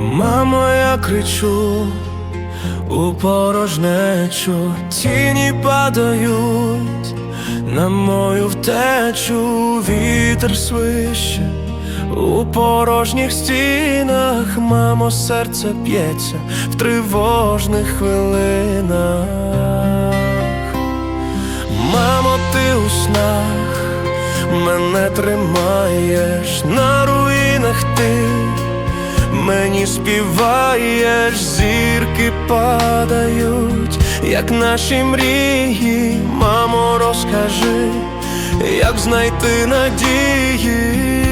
Мамо, я кричу у порожнечу, тіні падають на мою втечу, вітер свище у порожніх стінах, мамо, серце б'ється в тривожних хвилинах. Мамо, ти у снах мене тримаєш на руїнах ти. Мені співаєш, зірки падають, як наші мрії, мамо, розкажи, як знайти надії.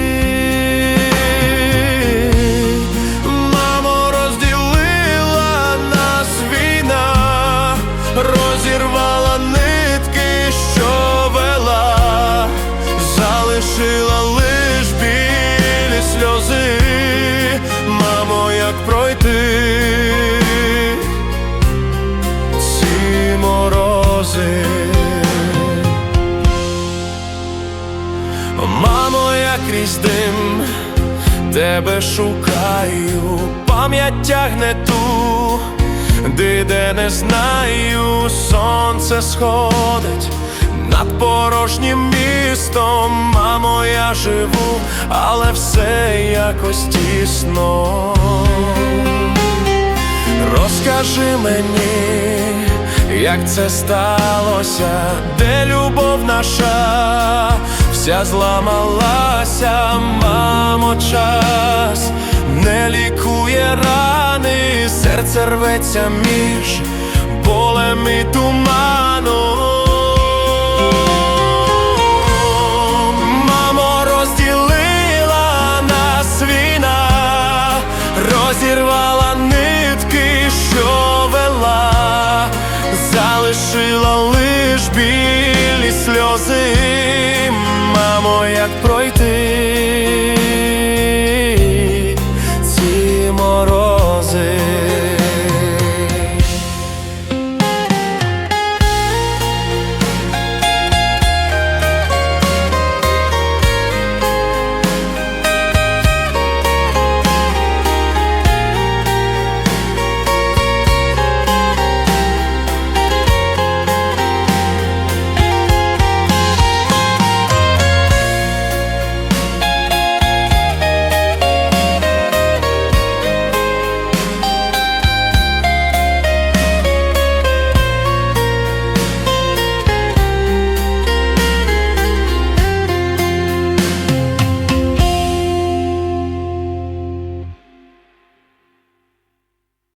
Крізь дим. Тебе шукаю, пам'ять тягне ту, де, де не знаю, сонце сходить над порожнім містом, мамо, я живу, але все якось тісно. Розкажи мені, як це сталося, де любов наша вся зламалася, мамо, час не лікує рани, серце рветься між болем і туманом. Залишила лиш білі сльози, мамо, як пройти